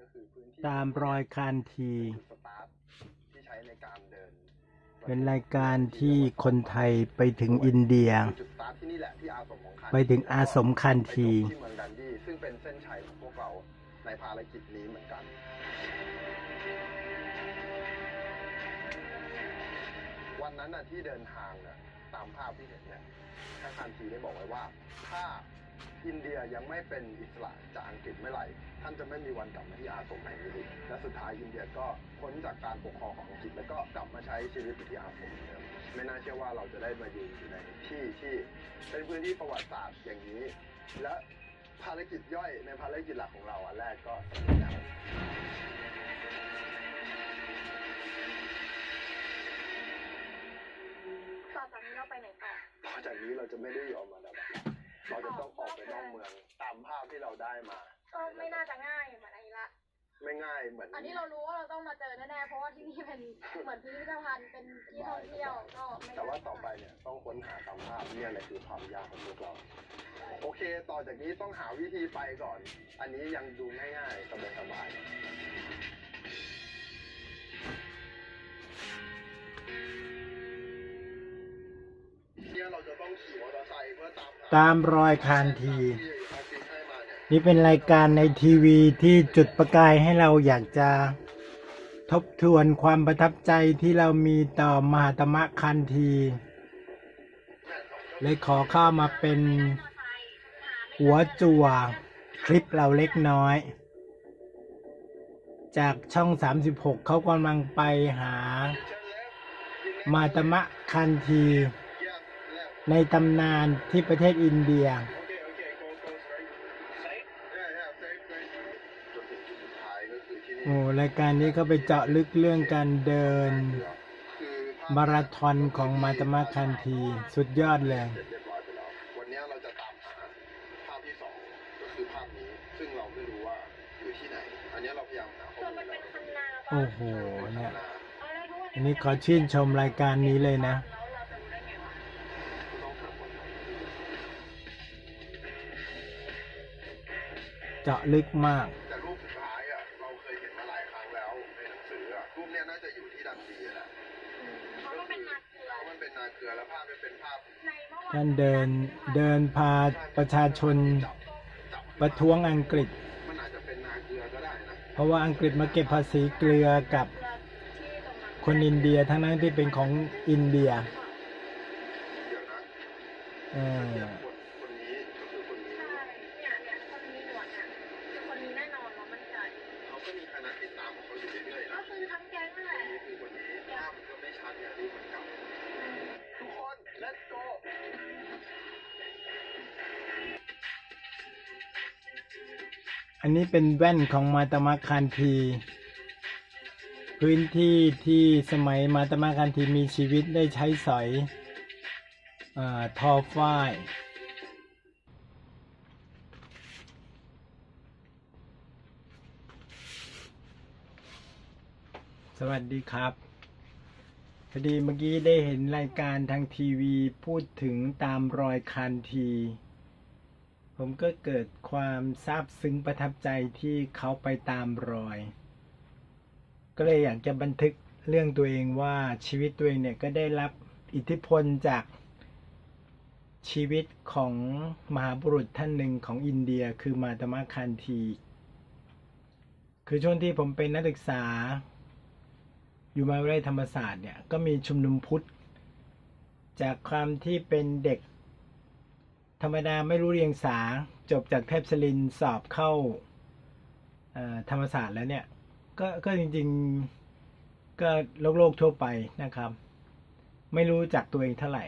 ก็คือพื้นที่ตามรอยคานทีจุดสตาร์ทที่ใช้ในการเดินเป็นรายการที่คนไทยไปถึงอินเดียจุดสตาร์ทที่นี่แหละที่อาสมของคันไปถึงอาสมคันทีไปจบที่เมืองดันดี้ซึ่งเป็นเส้นชัยของพวกเราในภารกิจนี้เหมือนกันวันนั้นน่ะที่เดินทางน่ะตามภาพที่เห็นเนี่ยท่านคันทีได้บอกไว้ว่าถ้า อินเดียยังไม่เป็นอิสระจากอังกฤษเมื่อไหร่ ท่านจะไม่มีวันกลับมาที่อาสมแห่งนี้อีกและสุดท้ายอินเดียก็พ้นจากการปกครองของอังกฤษแล้วก็กลับมาใช้ชีวิตอยู่ที่อาสมเหมือนเดิมไม่น่าเชื่อว่าเราจะได้มายืนอยู่ในที่ที่เป็นพื้นที่ประวัติศาสตร์อย่างนี้ และภารกิจย่อยในภารกิจหลักของเราอันแรกก็สำเร็จแล้วต่อจากนี้เราไปไหนต่อต่อจากนี้เราจะไม่ได้ออกมาแล้ว เราจะต้องออกไปนอกเมืองตามภาพที่เราได้มา ก็ไม่น่าจะง่ายเหมือนอันนี้ละ ไม่ง่ายเหมือนอันนี้เรารู้ว่าเราต้องมาเจอแน่ๆเพราะว่าที่นี่เป็นเหมือนพิพิธภัณฑ์เป็นที่ท่องเที่ยวก็ไม่แต่ว่าต่อไปเนี่ยต้องค้นหาตามภาพเนี่ยแหละคือความยากของพวกเรา โอเค ต่อจากนี้ต้องหาวิธีไปก่อน อันนี้ยังดูง่ายๆสบายๆเนี่ยเราจะ ตามรอยคานทีนี่ยนี่เป็นรายการในทีวีที่จุดประกายให้เราอยากจะทบทวนความประทับใจที่เรามีต่อมหาตมะคันที เลยขอเข้ามาเป็น หัวจั่วคลิปเราเล็กน้อย จากช่อง 36 เขากำลังไปหา มาตมะคันที ในตำนานที่ประเทศอินเดีย โอเคโอเค go go straight safe yeah yeah safe safe จนถึงจุดสุดท้ายก็คือที่นี่โอ้รายการนี้ก็ไปเจาะลึกเรื่องการเดินคือภพมาราธอนของมาตมะคันที สุดยอดเลยเสร็จเรียบร้อยไปแล้ววันนี้เราจะตามหาภาพที่สองก็คือภาพนี้ซึ่งเราไม่รู้ว่าอยู่ที่ไหนอันนี้เราพยายามหาข้อคือมูมันลเป็นคันนาโอ้ป่ะโหเนี่ยเอาแล้วทุกวัอันนี้ขอชื่นชมรายการนี้เลยนะ เจาะลึกมาก แต่รูปสุดท้ายอะเราเคยเห็นมาหลายครั้งแล้วในหนังสืออะรูปเนี้ยน่าจะอยู่ที่ดันดีแหละเพราะว่าเป็นนาเกลือเพราะมันเป็นนาเกลือแล้วภาพมันเป็นภาพในเมื่อวานท่านเดินเดินพาประชาชนจับจับประท้วงอังกฤษ มันอาจจะเป็นนาเกลือก็ได้นะเพราะว่าอังกฤษมาเก็บภาษีเกลือกับเกลือที่ตรงนั้นคนอินเดียทั้งนั้นที่เป็นของอินเดียเดี๋ยวนะเออ นนี้เป็นแว่นของมาตมะคันที พื้นที่ที่สมัยมาตมะคันทีมีชีวิตได้ใช้สอยอาทอฝ้ายสวัสดีครับพอดีเมื่อกี้ได้เห็นรายการทางทีวีพูดถึงตามรอยคันที ผมก็เกิดความซาบซึ้งประทับใจที่เขาไปตามรอย ก็เลยอยากจะบันทึกเรื่องตัวเองว่าชีวิตตัวเองเนี่ยก็ได้รับอิทธิพลจากชีวิตของมหาบุรุษท่านหนึ่งของอินเดียคือมาตมะคันที คือช่วงที่ผมเป็นนักศึกษา อยู่มหาวิทยาลัยธรรมศาสตร์เนี่ยก็มีชุมนุมพุทธ จากความที่เป็นเด็ก ธรรมดาไม่รู้เรียงสา จบจากเทพศรินสอบเข้าธรรมศาสตร์แล้วเนี่ย ก็ก็จริง ๆ ก็โลกโลกทั่วไปนะครับ ไม่รู้จักตัวเองเท่าไหร่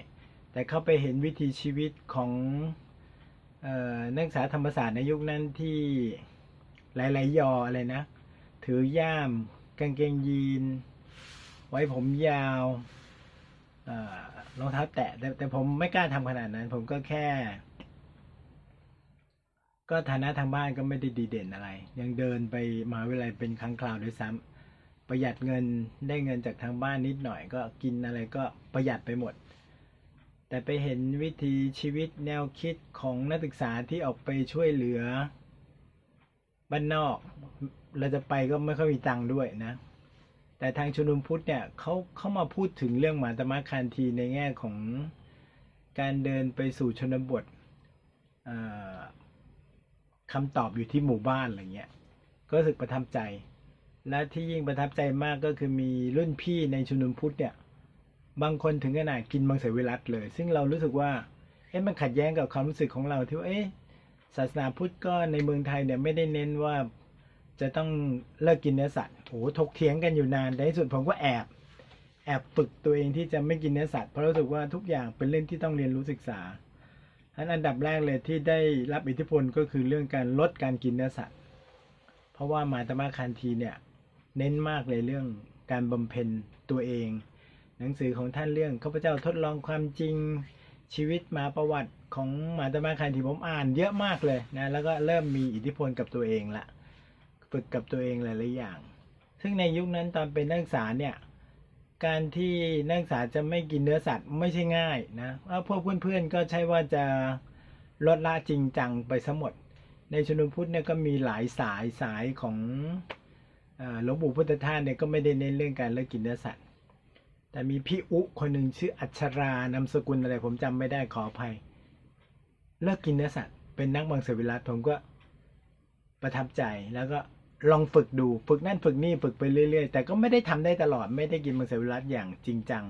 แต่เข้าไปเห็นวิถีชีวิตของออนักศึกษาธรรมศาสตร์ในยุคนั้นที่หลาย ๆ ยออะไรนะ ถือย่าม กางเกงยีน ไว้ผมยาว รองเท้าแตะแต่แต่ผมไม่กล้าทำขนาดนั้น ผมก็แค่ ก็ฐานะทางบ้านก็ไม่ได้ดีเด่นอะไร ยังเดินไปมหาวิทยาลัยเป็นครั้งคราวด้วยซ้ำประหยัดเงินได้เงินจากทางบ้านนิดหน่อย ก็กินอะไรก็ประหยัดไปหมด แต่ไปเห็นวิธีชีวิตแนวคิดของนักศึกษาที่ออกไปช่วยเหลือบ้านนอก เราจะไปก็ไม่ค่อยมีตังค์ด้วยนะ แต่ทางชมนุมพุทธเนี่ยเขาเขามาพูดถึงเรื่องหมาตมะคานทีในแง่ของการเดินไปสู่ชนบทคำตอบอยู่ที่หมู่บ้านอะไรเงี้ยก็รู้สึกประทับใจ และที่ยิ่งประทับใจมากก็คือมีรุ่นพี่ในชุมนุมพุทธเนี่ย บางคนถึงขนาดกินมังสวิรัตเลย ซึ่งเรารู้สึกว่าเอ๊ะมันขัดแย้งกับความรู้สึกของเราที่ว่าเอ๊ะศาสนาพุทธก็ในเมืองไทยเนี่ยไม่ได้เน้นว่าจะต้องเลิกกินเนื้อสัตว์ โอ้โหถกเถียงกันอยู่นานในที่สุดผมก็แอบ แอบฝึกตัวเองที่จะไม่กินเนื้อสัตว์เพราะรู้สึกว่าทุกอย่างเป็นเรื่องที่ต้องเรียนรู้ศึกษาฉะนั้นอันดับแรกเลยที่ได้รับอิทธิพลก็คือเรื่องการลดการกินเนื้อสัตว์ เพราะว่ามาตมาคันทีเนี่ยเน้นมากเลยเรื่องการบำเพ็ญตัวเอง หนังสือของท่านเรื่องข้าพเจ้าทดลองความจริงชีวิตมาประวัติของมาตมาคันทีผมอ่านเยอะมากเลยนะแล้วก็เริ่มมีอิทธิพลกับตัวเองละฝึกกับตัวเองหลายๆอย่าง ซึ่งในยุคนั้นตอนเป็นนักศึกษาเนี่ยการที่นักศึกษาจะไม่กินเนื้อสัตว์ไม่ใช่ง่ายนะว่าพวกเพื่อนๆก็ใช่ว่าจะลดละจริงจังไปซะหมด ในชนุมพุทธเนี่ยก็มีหลายสายสายของหลวงปู่พุทธทาสเนี่ยก็ไม่ได้เน้นเรื่องการเลิกกินเนื้อสัตว์ แต่มีพี่อุคนหนึ่งชื่ออัชรานามสกุลอะไรผมจำไม่ได้ขออภัย เลิกกินเนื้อสัตว์ เป็นนักมังสวิรัตผมก็ประทับใจแล้วก็ ลองฝึกดูฝึกนั่นฝึกนี่ฝึกไปเรื่อยๆ แต่ก็ไม่ได้ทำได้ตลอดไม่ได้กินมังสวิรัตอย่างจริงจัง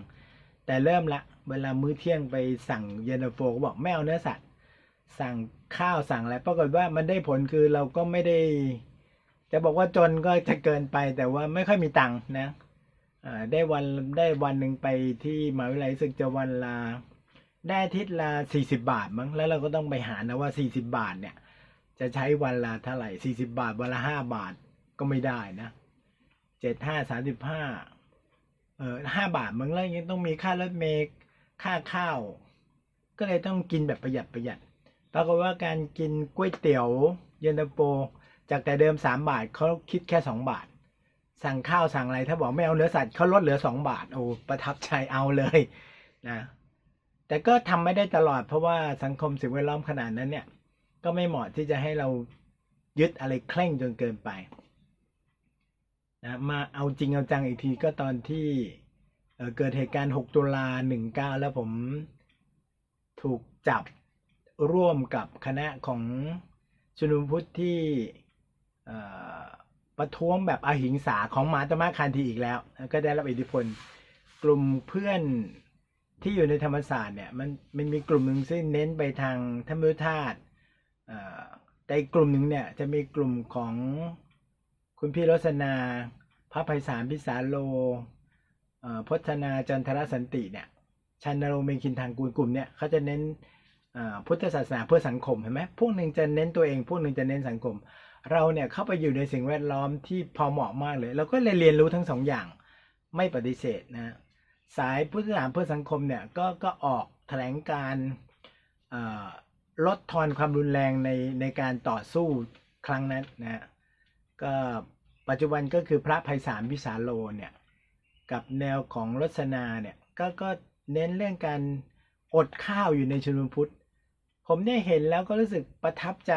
แต่เริ่มละ เวลามื้อเที่ยงไปสั่งเย็นตาโฟก็บอกไม่เอาเนื้อสัตว์สั่งข้าวสั่งอะไรปรากฏว่ามันได้ผลคือเราก็ไม่ได้ จะบอกว่าจนก็จะเกินไปแต่ว่าไม่ค่อยมีตังค์นะได้วันได้วันหนึ่งไปที่มหาวิทยาลัยรู้สึกจะวันละได้อาทิตย์ละสี่สิบาทมั้งแล้วเราก็ต้องไปหานะว่าสี่สิบาทเนี่ย จะใช้วันละเท่าไหร่สี่สิบาท วันละห้าบาทก็ไม่ได้นะเจ็ดห้าสามสิบห้าเออห้าบาทมึงแล้วยังต้องมีค่ารถเมล์ค่าข้าว ก็เลยต้องกินแบบประหยัดประหยัด ปรากฏว่าการกินก๋วยเตี๋ยวเย็นตาโฟจากแต่เดิมสามบาทเขาคิดแค่สองบาท สั่งข้าวสั่งอะไร ถ้าบอกไม่เอาเนื้อสัตว์เขาลดเหลือสองบาท โอ้ประทับใจเอาเลยนะ แต่ก็ทำไม่ได้ตลอดเพราะว่าสังคมสิ่งแวดล้อมขนาดนั้นเนี่ย ก็ไม่เหมาะที่จะให้เรายึดอะไรเคร่งจนเกินไปนะมาเอาจริงเอาจังอีกทีก็ตอนที่เเกิดเหตุการณ์ 6 ตุลา 19 แล้วผมถูกจับร่วมกับคณะของชุนุมพุทธที่ประท้วงแบบอหิงสาของมาตมะคันทีอีกแล้ว ก็ได้รับอิทธิพล กลุ่มเพื่อนที่อยู่ในธรรมศาสตร์เนี่ย มันมันมีกลุ่มหนึ่งซึ่งเน้นไปทางธรรมยุทธาต แต่อีกกลุ่มหนึ่งเนี่ยจะมีกลุ่มของคุณพี่รสนาพระไพศาลพิสารโลพจนาจันทรสันติเนี่ยชันนรเมคินทางกูลกลุ่มเนี่ยเขาจะเน้นพุทธศาสนาเพื่อสังคมเห็นไหมพวกหนึ่งจะเน้นตัวเอง พวกหนึ่งจะเน้นสังคม เราเนี่ยเข้าไปอยู่ในสิ่งแวดล้อมที่พอเหมาะมากเลย เราก็เลยเรียนรู้ทั้งสองอย่างไม่ปฏิเสธนะสายพุทธศาสนาเพื่อสังคมเนี่ยก็ก็ออกแถลงการ ลดทอนความรุนแรงในในการต่อสู้ครั้งนั้นนะก็ปัจจุบันก็คือพระไพศาลวิสาโลเนี่ยกับแนวของรสนาเนี่ยก็ก็เน้นเรื่องการอดข้าวอยู่ในชุมนุมพุทธ ผมเนี่ยเห็นแล้วก็รู้สึกประทับใจ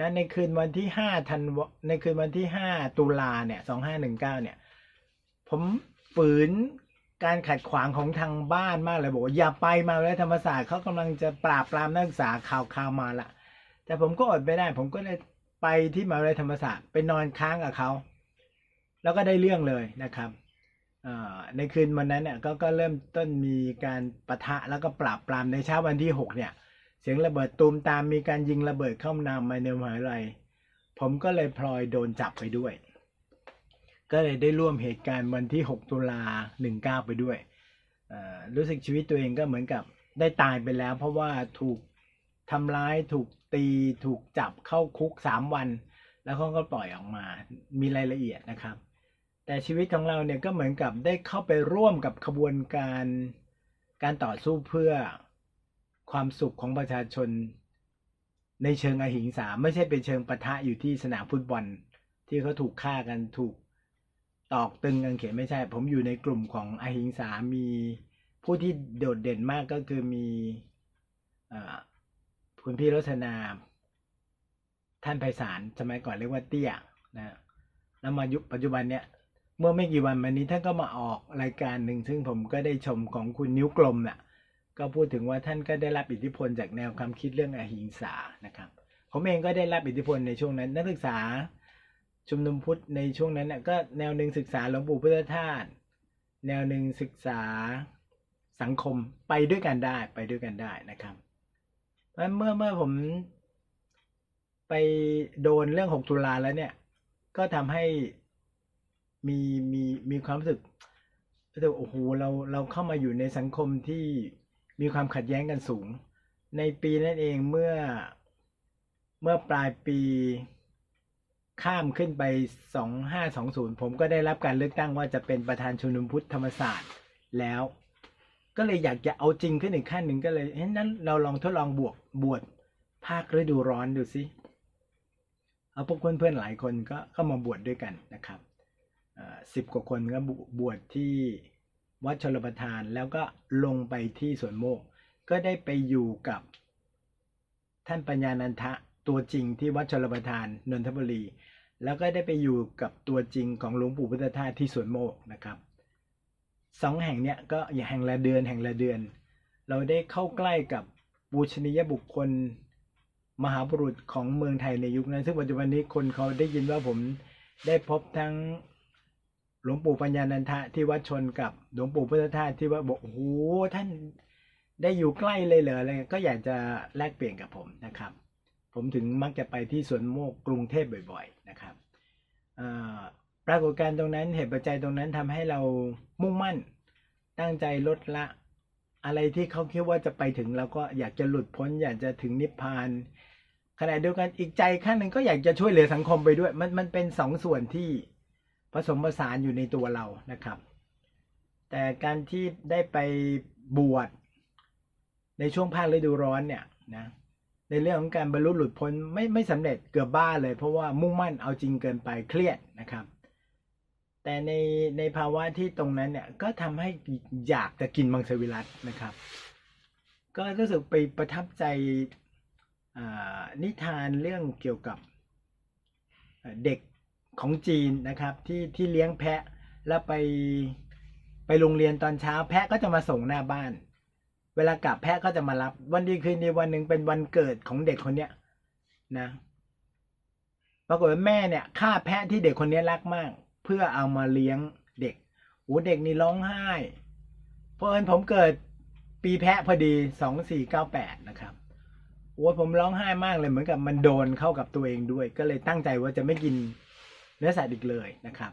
นะในคืนวันที่ห้าธันวในคืนวันที่ห้าตุลาเนี่ยสองห้าหนึ่งเก้าเนี่ยผมฝืน การขัดขวางของทางบ้านมากเลยบอกว่าอย่าไปมาเลยธรรมศาสตร์เขากำลังจะปราบปรามนักศึกษาข่าวข่าวมาละแต่ผมก็อดไม่ได้ ผมก็เลยไปที่มาวิทยาลัยธรรมศาสตร์ไปนอนค้างกับเขาแล้วก็ได้เรื่องเลยนะครับในคืนวันนั้นเนี่ยก็ก็เริ่มต้นมีการประทะแล้วก็ปราบปรามในเช้าวันที่หกเนี่ย เสียงระเบิดตูมตามมีการยิงระเบิดเข้านำมาในมหาวิทยาลัยผมก็เลยพลอยโดนจับไปด้วย ก็เลยได้ร่วมเหตุการณ์วันที่ 6 ตุลา 19 ไปด้วย รู้สึกชีวิตตัวเองก็เหมือนกับได้ตายไปแล้ว เพราะว่าถูกทำร้ายถูกตีถูกจับเข้าคุก 3 วัน แล้วเขาก็ปล่อยออกมา มีรายละเอียดนะครับ แต่ชีวิตของเราเนี่ยก็เหมือนกับได้เข้าไปร่วมกับขบวนการการต่อสู้เพื่อความสุขของประชาชน ในเชิงอหิงสาไม่ใช่เป็นเชิงปะทะอยู่ที่สนามฟุตบอลที่เขาถูกฆ่ากันถูก ตอกตึงกันเขียนไม่ใช่ ผมอยู่ในกลุ่มของอหิงสามีผู้ที่โดดเด่นมากก็คือมีอคุณพี่รสนา ท่านไพศาลสมัยก่อนเรียกว่าเตี้ยนะแล้วมายุคปัจจุบันเนี่ยเมื่อไม่กี่วันมานี้ท่านก็มาออกรายการหนึ่งซึ่งผมก็ได้ชมของคุณนิ้วกลมน่ะก็พูดถึงว่าท่านก็ได้รับอิทธิพลจากแนวความคิดเรื่องอหิงสานะครับ ผมเองก็ได้รับอิทธิพลในช่วงนั้น นักศึกษา ชุมนุมพุทธในช่วงนั้นน่ะก็แนวหนึ่งศึกษาหลวงปู่พุทธทาสแนวหนึ่งศึกษาสังคมไปด้วยกันได้ไปด้วยกันได้นะครับเพราะฉะนั้นเมื่อเมื่อผมไปโดนเรื่องหกตุลาแล้วเนี่ย ก็ทำให้มีมีมีความรู้สึกรู้สึกโอ้โหเราเราเข้ามาอยู่ในสังคมที่มีความขัดแย้งกันสูง ในปีนั้นเองเมื่อเมื่อปลายปี ข้ามขึ้นไป 2520 ผมก็ได้รับการเลือกตั้งว่าจะเป็นประธานชุมนุมพุทธธรรมศาสตร์แล้ว ก็เลยอยากจะเอาจริงขึ้นอีกขั้นหนึ่งก็เลยเฮ้ยนั้นเราลองทดลองบวกบวชภาคฤดูร้อนดูสิเอาพวกเพื่อนๆหลายคนก็ก็มาบวชดด้วยกันนะครับสิบกว่าคนก็บวชที่วัดชลประทานแล้วก็ลงไปที่สวนโมก ก็ได้ไปอยู่กับท่านปัญญานันทะ ตัวจริงที่วัดชลประทานนนทบุรี แล้วก็ได้ไปอยู่กับตัวจริงของหลวงปู่พุทธทาสที่สวนโมกนะครับสองแห่งเนี้ยก็อย่างแห่งละเดือนแห่งละเดือน เราได้เข้าใกล้กับบูชนียบุคคล มหาบุรุษของเมืองไทยในยุคนั้น ซึ่งปัจจุบันนี้คนเขาได้ยินว่าผมได้พบทั้งหลวงปู่ปัญญานันทะที่วัดชนกับหลวงปู่พุทธทาสที่ว่าบอกโอ้โหท่านได้อยู่ใกล้เลยเหรออะไรก็อยากจะแลกเปลี่ยนกับผมนะครับ ผมถึงมักจะไปที่สวนโมกกรุงเทพบ่อย ๆ นะครับปรากฏการณ์ตรงนั้นเหตุปัจจัยตรงนั้นทำให้เรามุ่งมั่น ตั้งใจลดละ อะไรที่เขาคิดว่าจะไปถึงเราก็อยากจะหลุดพ้น อยากจะถึงนิพพานขณะเดียวกันอีกใจข้างหนึ่งก็อยากจะช่วยเหลือสังคมไปด้วย มันมันเป็นสองส่วนที่ผสมผสานอยู่ในตัวเรานะครับ แต่การที่ได้ไปบวชในช่วงภาคฤดูร้อนเนี่ยนะ ในเรื่องของการบรรลุหลุดพ้นไม่ไม่สำเร็จเกือบบ้าเลย เพราะว่ามุ่งมั่นเอาจริงเกินไปเครียดนะครับ แต่ในในภาวะที่ตรงนั้นเนี่ยก็ทำให้อยากจะกินมังสวิรัตนะครับ ก็รู้สึกไปประทับใจนิทานเรื่องเกี่ยวกับเด็กของจีนนะครับที่ที่เลี้ยงแพะแล้วไปไปโรงเรียนตอนเช้าแพะก็จะมาส่งหน้าบ้าน เวลากลับแพะก็จะมารับ วันดีคืนดีวันหนึ่งเป็นวันเกิดของเด็กคนเนี้ยนะปรากฏว่าแม่เนี่ยฆ่าแพะที่เด็กคนนี้รักมาก เพื่อเอามาเลี้ยงเด็กโอ้เด็กนี่ร้องไห้ เพราะเอิญผมเกิดปีแพะพอดีสองสี่เก้าแปดนะครับโอ้ผมร้องไห้มากเลยเหมือนกับมันโดนเข้ากับตัวเองด้วย ก็เลยตั้งใจว่าจะไม่กินเนื้อสัตว์อีกเลยนะครับ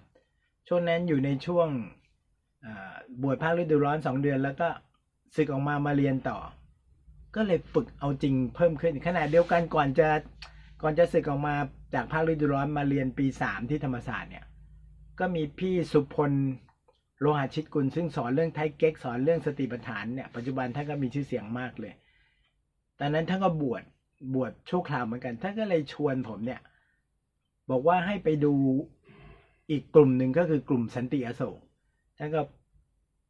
ช่วงนั้นอยู่ในช่วงบวชภาคฤดูร้อนสองเดือนแล้วก็ ศึกออกมามาเรียนต่อ ก็เลยฝึกเอาจริงเพิ่มขึ้นขณะเดียวกันก่อนจะก่อนจะศึกออกมาจากภาคฤดูร้อนมาเรียนปีสามที่ธรรมศาสตร์เนี่ย ก็มีพี่สุพลโลหะชิตกุลซึ่งสอนเรื่องไทเก๊กสอนเรื่องสติปัฏฐานเนี่ยปัจจุบันท่านก็มีชื่อเสียงมากเลย ตอนนั้นท่านก็บวชบวชชั่วคราวเหมือนกัน ท่านก็เลยชวนผมเนี่ย บอกว่าให้ไปดูอีกกลุ่มหนึ่งก็คือกลุ่มสันติอโศกท่านก็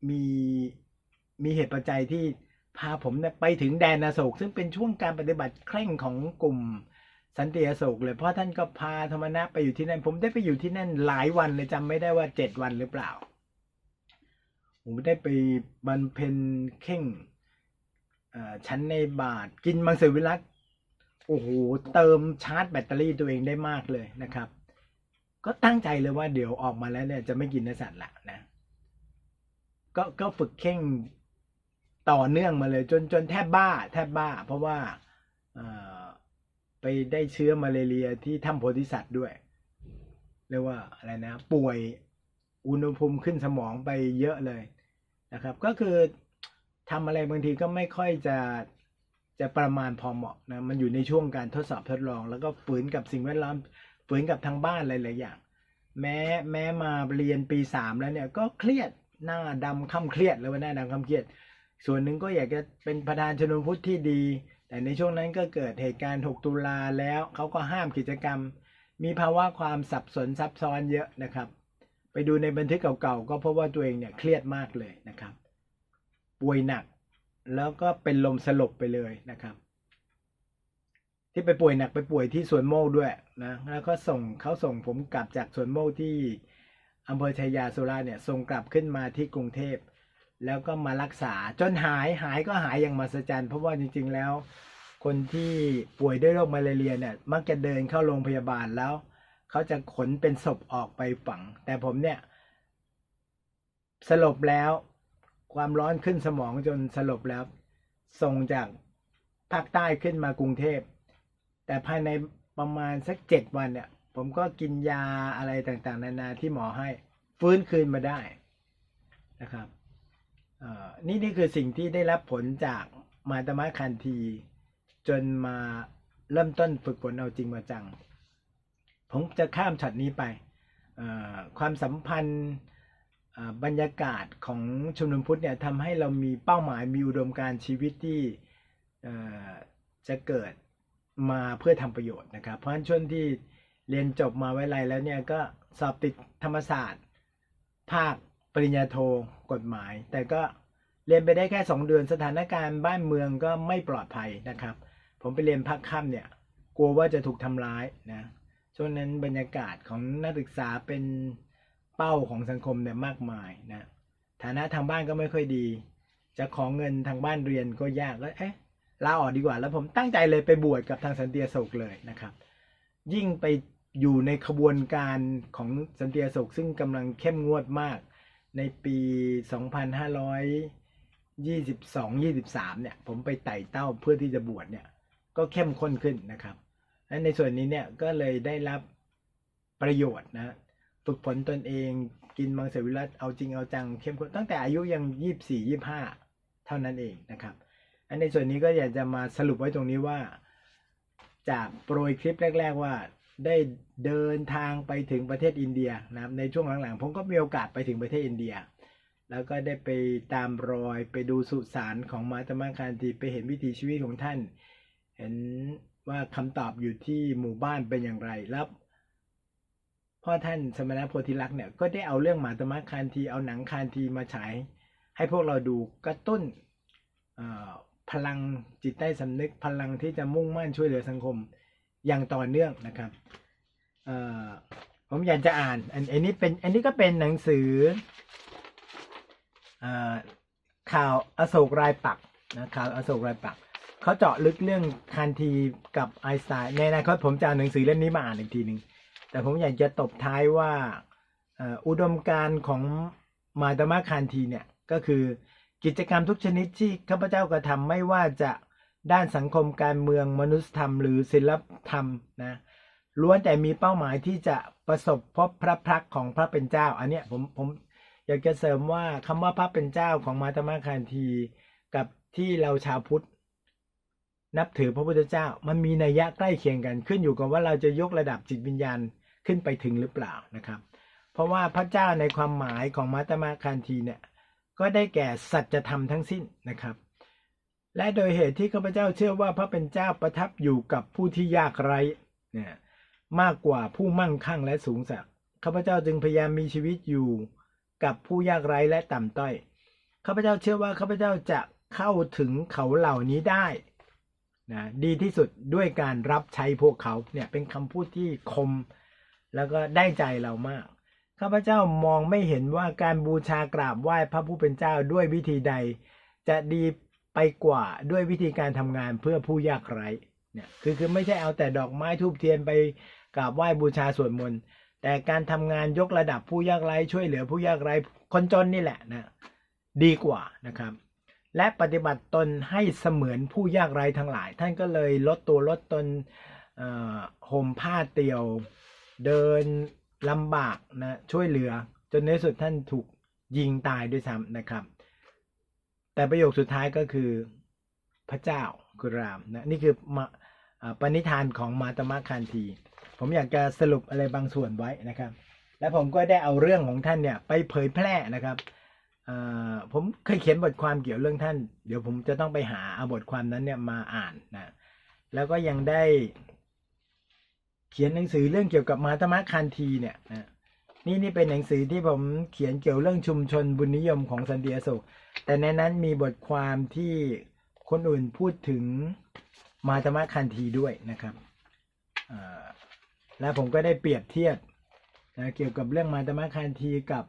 มี มีเหตุปัจจัยที่พาผมไปถึงแดนอโศก ซึ่งเป็นช่วงการปฏิบัติเคร่งของกลุ่มสันติอโศกเลยเพราะท่านก็พาธรรมนัไปอยู่ที่นั่น ผมได้ไปอยู่ที่นั่นหลายวันเลยจำไม่ได้ว่าเจ็ดวันหรือเปล่า ผมได้ไปบรรเพนเข่งชั้นในบาทกินมังสวิรัตโอ้โหเติมชาร์จแบตเตอรี่ตัวเองได้มากเลยนะครับ ก็ตั้งใจเลยว่าเดี๋ยวออกมาแล้วเนี่ยจะไม่กินเนื้อสัตว์ละนะก็ก็ฝึกเข่ง ต่อเนื่องมาเลย จนจนแทบบ้า แทบบ้า เพราะว่าไปได้เชื้อมาเรียที่ถ้ำโพธิสัตว์ด้วยเรียกว่าอะไรนะ ป่วยอุณหภูมิขึ้นสมองไปเยอะเลยนะครับ ก็คือทำอะไรบางทีก็ไม่ค่อยจะจะประมาณพอเหมาะนะมันอยู่ในช่วงการทดสอบทดลอง แล้วก็ฝืนกับสิ่งแวดล้อมฝืนกับทางบ้านหลายๆอย่าง แม้แม้มาเรียนปีสามแล้วเนี่ยก็เครียดหน้าดำค่ำเครียดเลยว่าหน้าดำค่ำเครียด ส่วนหนึ่งก็อยากจะเป็นประธานชนพุทธที่ดี แต่ในช่วงนั้นก็เกิดเหตุการณ์ 6 ตุลาแล้วเขาก็ห้ามกิจกรรม มีภาวะความสับสนซับซ้อนเยอะนะครับ ไปดูในบันทึกเก่าๆ ก็เพราะว่าตัวเองเนี่ยเครียดมากเลยนะครับ ป่วยหนักแล้วก็เป็นลมสลบไปเลยนะครับ ที่ไปป่วยหนักไปป่วยที่สวนโมกด้วยนะแล้วก็ส่งเขาส่งผมกลับจากสวนโมกที่อำเภอชัยาสุราเนี่ยส่งกลับขึ้นมาที่กรุงเทพ แล้วก็มารักษาจนหายหายก็หายอย่างมหัศจรรย์เพราะว่าจริง ๆ แล้ว คนที่ป่วยด้วยโรคมาลาเรียเนี่ยมักจะเดินเข้าโรงพยาบาลแล้ว เขาจะขนเป็นศพออกไปฝัง แต่ผมเนี่ย สลบแล้ว ความร้อนขึ้นสมองจนสลบแล้ว ส่งจากภาคใต้ขึ้นมากรุงเทพ แต่ภายในประมาณสักเจ็ดวันเนี่ย ผมก็กินยาอะไรต่างๆ นานาที่หมอให้ ฟื้นคืนมาได้นะครับ นี่นี่คือสิ่งที่ได้รับผลจากมาตมะคันที จนมาเริ่มต้นฝึกฝนเอาจริงมาจัง ผมจะข้ามช็อตนี้ไป ความสัมพันธ์บรรยากาศของชุมนุมพุทธเนี่ยทำให้เรามีเป้าหมายมีอุดมการชีวิตที่จะเกิดมาเพื่อทำประโยชน์นะครับ เพราะฉะนั้นช่วงที่เรียนจบมาไว้ไรแล้วเนี่ยก็สอบติดธรรมศาสตร์ ภาค ปริญญาโทกฎหมาย แต่ก็เรียนไปได้แค่ 2 เดือนสถานการณ์บ้านเมืองก็ไม่ปลอดภัยนะครับ ผมไปเรียนภาคค่ำเนี่ย กลัวว่าจะถูกทำร้ายนะช่วงนั้นบรรยากาศของนักศึกษาเป็นเป้าของสังคมเนี่ยมากมายนะฐานะทางบ้านก็ไม่ค่อยดี จะขอเงินทางบ้านเรียนก็ยากก็เอ๊ะลาออกดีกว่า แล้วผมตั้งใจเลยไปบวชกับทางสันติอโศกเลยนะครับ ยิ่งไปอยู่ในขบวนการของสันติอโศกซึ่งกำลังเข้มงวดมาก ในปี 2522-23 เนี่ย ผมไปไต่เต้าเพื่อที่จะบวชเนี่ย ก็เข้มข้นขึ้นนะครับและในส่วนนี้เนี่ยก็เลยได้รับประโยชน์นะฝึกฝนตนเองกินมังสวิรัตเอาจริงเอาจังเข้มข้นตั้งแต่อายุยัง 24 25 เท่านั้นเองนะครับอันในส่วนนี้ก็อยากจะมาสรุปไว้ตรงนี้ว่า จากโปรยคลิปแรก ๆ ว่า ได้เดินทางไปถึงประเทศอินเดียนะครับในช่วงหลังๆผมก็มีโอกาสไปถึงประเทศอินเดีย แล้วก็ได้ไปตามรอยไปดูสุสานของมาตมาคานทีไปเห็นวิถีชีวิตของท่าน เห็นว่าคำตอบอยู่ที่หมู่บ้านเป็นอย่างไรแล้วพ่อท่านสมณโพธิลักษณ์เนี่ยก็ได้เอาเรื่องมาตมาคานทีเอาหนังคานทีมาฉายให้พวกเราดูกระตุ้นพลังจิตใต้สำนึกพลังที่จะมุ่งมั่นช่วยเหลือสังคม อย่างต่อเนื่องนะครับผมอยากจะอ่านอันอันนี้เป็นอันนี้ก็เป็นหนังสืออข่าวอโศกรายปักนะข่าวอโศกรายปักเขาเจาะลึกเรื่องคานทีกับไอสไตน์ในอนาคตผมจะเอาหนังสือเล่มนี้มาอ่านอีกทีหนึ่งแต่ผมอยากจะตบท้ายว่าอุดมการณ์ของมาตมาคานทีเนี่ยก็คือกิจกรรมทุกชนิดที่ข้าพเจ้ากระทำไม่ว่าจะ ด้านสังคมการเมืองมนุษยธรรม หรือศิลธรรมนะล้วนแต่มีเป้าหมายที่จะประสบพบพระพักของพระเป็นเจ้า อันเนี้ยผมผมอยากจะเสริมว่าคำว่าพระเป็นเจ้าของมาตมาคานทีกับที่เราชาวพุทธนับถือพระพุทธเจ้า มันมีนัยยะใกล้เคียงกัน ขึ้นอยู่กับว่าเราจะยกระดับจิตวิญญาณขึ้นไปถึงหรือเปล่านะครับ เพราะว่าพระเจ้าในความหมายของมาตมาคานทีเนี่ยก็ได้แก่สัจธรรมทั้งสิ้นนะครับ และโดยเหตุที่ข้าพเจ้าเชื่อว่าพระเป็นเจ้าประทับอยู่กับผู้ที่ยากไร้เนี่ยมากกว่าผู้มั่งคั่งและสูงสักข้าพเจ้าจึงพยายามมีชีวิตอยู่กับผู้ยากไร้และต่ำต้อยข้าพเจ้าเชื่อว่าข้าพเจ้าจะเข้าถึงเขาเหล่านี้ได้นะดีที่สุดด้วยการรับใช้พวกเขาเนี่ยเป็นคำพูดที่คม แล้วก็ได้ใจเรามากข้าพเจ้ามองไม่เห็นว่าการบูชากราบไหว้พระผู้เป็นเจ้าด้วยวิธีใด จะดี ไปกว่าด้วยวิธีการทำงานเพื่อผู้ยากไร้เนี่ยคือคือไม่ใช่เอาแต่ดอกไม้ทูบเทียนไปกราบไหว้บูชาสวดมนต์แต่การทำงานยกระดับผู้ยากไร้ช่วยเหลือผู้ยากไร้คนจนนี่แหละนะดีกว่านะครับ และปฏิบัติตนให้เสมือนผู้ยากไร้ทั้งหลาย ท่านก็เลยลดตัวลดตนห่มผ้าเตี่ยว เดินลำบากนะช่วยเหลือ จนในที่สุดท่านถูกยิงตายด้วยซ้ำนะครับ แต่ประโยคสุดท้ายก็คือพระเจ้าคือรามนะนี่คือมาปณิธานของมาตมะคันธี ผมอยากจะสรุปอะไรบางส่วนไว้นะครับ และผมก็ได้เอาเรื่องของท่านเนี่ยไปเผยแพร่นะครับผมเคยเขียนบทความเกี่ยวเรื่องท่าน เดี๋ยวผมจะต้องไปหาเอาบทความนั้นเนี่ยมาอ่านนะแล้วก็ยังได้เขียนหนังสือเรื่องเกี่ยวกับมาตมะคันธีเนี่ยนะ นี่นี่เป็นหนังสือที่ผมเขียนเกี่ยวเรื่องชุมชนบุญนิยมของสันติอโศกแต่ในนั้นมีบทความที่คนอื่นพูดถึงมาตมคันธีด้วยนะครับและผมก็ได้เปรียบเทียบนะเกี่ยวกับเรื่องมาตมคันธีกับ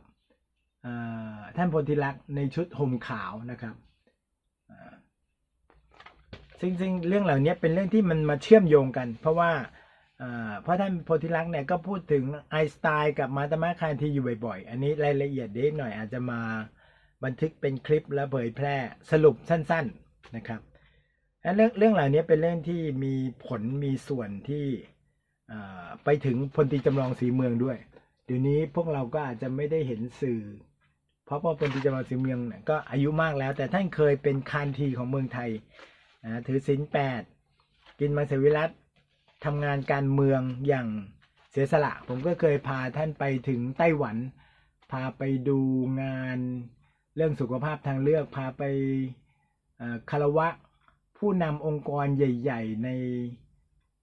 ท่านโพธิลักษ์ในชุดห่มขาวนะครับซึ่งซึ่งเรื่องเหล่านี้เป็นเรื่องที่มันมาเชื่อมโยงกัน เพราะว่า เพราะท่านโพธิลักษณ์เนี่ยก็พูดถึงไอสไตน์กับมาตมะคันธีอยู่บ่อยๆ อันนี้รายละเอียดเด็กหน่อยอาจจะมาบันทึกเป็นคลิปแล้วเผยแพร่สรุปสั้นๆนะครับเรื่องเรื่องเหล่านี้เป็นเรื่องที่มีผลมีส่วนที่ไปถึงพลตีจำลองสีเมืองด้วยเดี๋ยวนี้พวกเราก็อาจจะไม่ได้เห็นสื่อ เพราะว่าพลตีจำลองสีเมืองเนี่ยก็อายุมากแล้ว แต่ท่านเคยเป็นคานทีของเมืองไทยถือศีลแปดกินมังสวิรัต ทำงานการเมืองอย่างเสียสละ ผมก็เคยพาท่านไปถึงไต้หวัน พาไปดูงานเรื่องสุขภาพทางเลือก พาไปคารวะผู้นำองค์กรใหญ่ ๆ ใน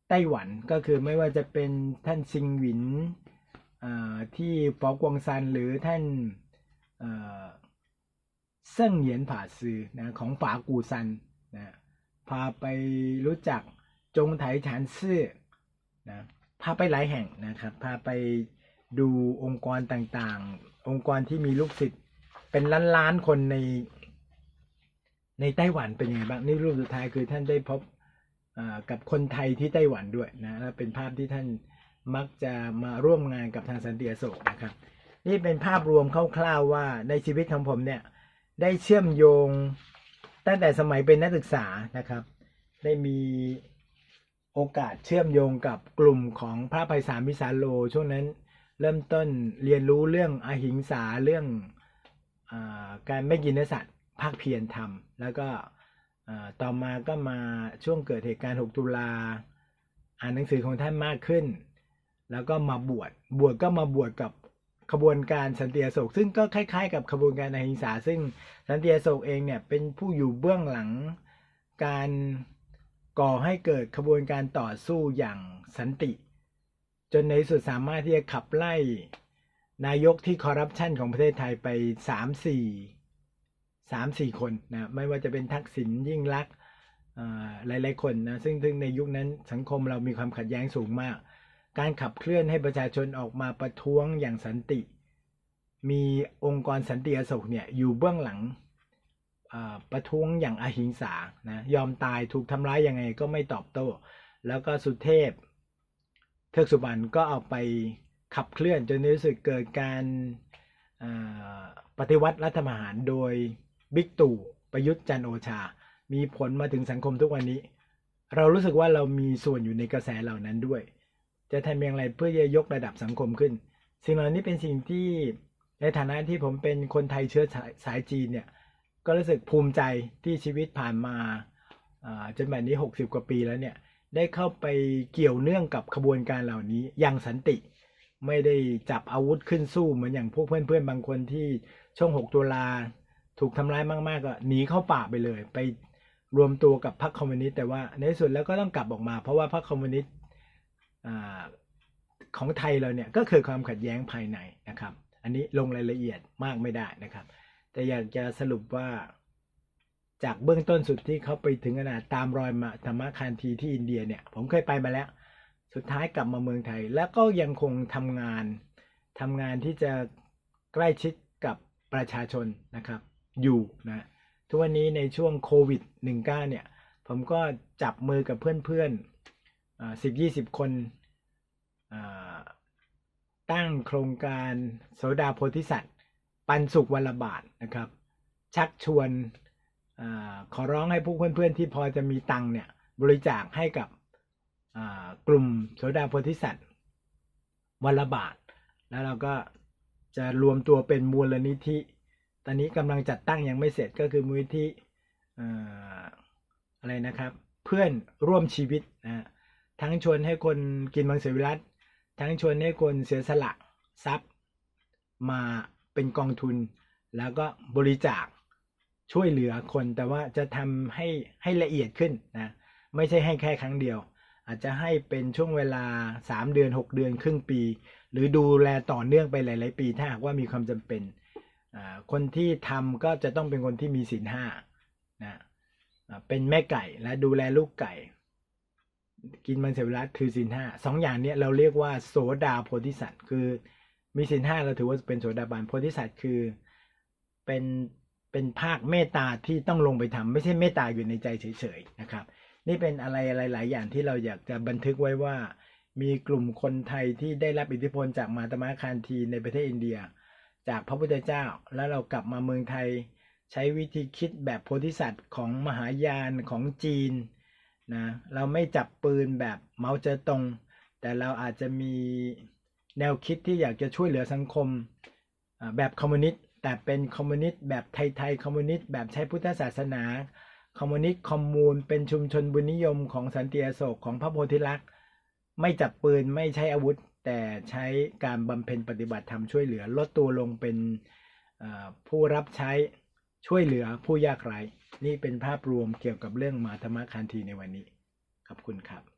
ไต้หวันก็คือไม่ว่าจะเป็นท่านซิงหวินที่ฟอกวงซันหรือท่านเอ่อเซิ่งเหยียนผาซือนะของฝากูซันนะพาไปรู้จัก จงไถฉานซื่อนะพาไปหลายแห่งนะครับพาไปดูองค์กรต่างๆ องค์กรที่มีลูกศิษย์เป็นล้านๆคนในในไต้หวันเป็นยังไงบ้างนี่รูปสุดท้ายคือท่านได้พบกับคนไทยที่ไต้หวันด้วยนะและเป็นภาพที่ท่านมักจะมาร่วมงานกับทางสันติอโศกนะครับ นี่เป็นภาพรวมคร่าวๆว่าในชีวิตของผมเนี่ยได้เชื่อมโยงตั้งแต่สมัยเป็นนักศึกษานะครับ ได้มี โอกาสเชื่อมโยงกับกลุ่มของพระไพศาลวิสาโล ช่วงนั้นเริ่มต้นเรียนรู้เรื่องอหิงสาเรื่องอการไม่กินเนื้อสัตว์ภาคเพียรทำแล้วก็ต่อมาก็มาช่วงเกิดเหตุการณ์ 6 ตุลาอ่านหนังสือของท่านมากขึ้น แล้วก็มาบวชบวชก็มาบวชกับขบวนการสันติอโศก ซึ่งก็คล้ายๆ กับขบวนการอหิงสา ซึ่งสันติอโศกเองเนี่ยเป็นผู้อยู่เบื้องหลังการ ก่อให้เกิดขบวนการต่อสู้อย่างสันติ จนในสุดสามารถที่จะขับไล่ นายกที่คอร์รัปชันของประเทศไทยไป3 4สามสี่คนนะไม่ว่าจะเป็นทักษิณยิ่งลักษณ์อ่าหลายๆคนนะซึ่งซึ่งในยุคนั้นสังคมเรามีความขัดแย้งสูงมาก การขับเคลื่อนให้ประชาชนออกมาประท้วงอย่างสันติ มีองค์กรสันติอโศกเนี่ยอยู่เบื้องหลัง ประท้วงอย่างอหิงสานะยอมตายถูกทำร้ายยังไงก็ไม่ตอบโต้ แล้วก็สุเทพ เทือกสุบรรณก็เอาไปขับเคลื่อนจนในที่สุดเกิดการปฏิวัติรัฐประหารโดยบิ๊กตู่ประยุทธ์จันโอชา มีผลมาถึงสังคมทุกวันนี้ เรารู้สึกว่าเรามีส่วนอยู่ในกระแสเหล่านั้นด้วย จะทำอย่างไรเพื่อจะยกระดับสังคมขึ้น สิ่งเหล่านี้เป็นสิ่งที่ในฐานะที่ผมเป็นคนไทยเชื้อสาสายจีนเนี่ย ก็รู้สึกภูมิใจที่ชีวิตผ่านมาอ่าจนแบบนี้ 60 กว่าปีแล้วเนี่ย ได้เข้าไปเกี่ยวเนื่องกับขบวนการเหล่านี้อย่างสันติ ไม่ได้จับอาวุธขึ้นสู้เหมือนอย่างพวกเพื่อนๆ บางคนที่ช่วง 6 ตุลาถูกทำร้ายมากๆ ก็หนีเข้าป่าไปเลย ไปรวมตัวกับพรรคคอมมิวนิสต์แต่ว่าในที่สุดแล้วก็ต้องกลับออกมา เพราะว่าพรรคคอมมิวนิสต์ของไทยเราเนี่ยก็คือความขัดแย้งภายในนะครับ อันนี้ลงรายละเอียดมากไม่ได้นะครับ แต่อยากจะสรุปว่า จากเบื้องต้นสุดที่เขาไปถึงขนาดตามรอยมาธรรมคานทีที่อินเดียเนี่ย ผมเคยไปมาแล้ว สุดท้ายกลับมาเมืองไทย แล้วก็ยังคงทำงานทำงานที่จะใกล้ชิดกับประชาชนนะครับ อยู่นะทุกวันนี้ในช่วงโควิด -19 เนี่ย ผมก็จับมือกับเพื่อนๆสิบยี่สิบคนตั้งโครงการโสดาโพธิสัตว์ ปันสุขวันละบาทนะครับ ชักชวนอขอร้องให้พวกเพื่อนๆที่พอจะมีตังค์เนี่ยบริจาคให้กับกลุ่มโสดาโพธิสัตว์วันละบาท แล้วเราก็จะรวมตัวเป็นมูลนิธิ ตอนนี้กำลังจัดตั้งยังไม่เสร็จก็คือมูลนิธิอะไรนะครับ เพื่อนร่วมชีวิตนะฮะทั้งชวนให้คนกินมังสวิรัตทั้งชวนให้คนเสียสละทรัพย์มา เป็นกองทุน แล้วก็บริจาคช่วยเหลือคนแต่ว่าจะทำให้ให้ละเอียดขึ้นนะไม่ใช่ให้แค่ครั้งเดียว อาจจะให้เป็นช่วงเวลา 3 เดือน 6 เดือนครึ่งปี หรือดูแลต่อเนื่องไปหลาย ๆ ปีถ้าหากว่ามีความจำเป็นคนที่ทำก็จะต้องเป็นคนที่มีศีลห้านะเป็นแม่ไก่และดูแลลูกไก่ กินมังสวิรัตถือศีลห้าสองอย่างนี้เราเรียกว่าโสดาโพธิสัตว์คือ มีศีลห้าเราถือว่าเป็นโสดาบันโพธิสัตว์คือเป็นเป็นภาคเมตตาที่ต้องลงไปทำไม่ใช่เมตตาอยู่ในใจเฉยๆนะครับ นี่เป็นอะไรอะไรหลายอย่างที่เราอยากจะบันทึกไว้ว่า มีกลุ่มคนไทยที่ได้รับอิทธิพลจากมาตมะคานทีในประเทศอินเดีย จากพระพุทธเจ้า แล้วเรากลับมาเมืองไทย ใช้วิธีคิดแบบโพธิสัตว์ของมหายานของจีนนะเราไม่จับปืนแบบเมาเจอตงแต่เราอาจจะมี แนวคิดที่อยากจะช่วยเหลือสังคมแบบคอมมิวนิสต์แต่เป็นคอมมิวนิสต์แบบไทยๆคอมมิวนิสต์แบบใช้พุทธศาสนาคอมมิวนิสต์คอมมูนเป็นชุมชนบุญนิยมของสันติอโศกของพระโพธิลักษณ์ไม่จับปืนไม่ใช้อาวุธ แต่ใช้การบำเพ็ญปฏิบัติธรรมช่วยเหลือลดตัวลงเป็นผู้รับใช้ช่วยเหลือผู้ยากไร้นี่เป็นภาพรวมเกี่ยวกับเรื่องมาธรรมคันธีในวันนี้ขอบคุณครับ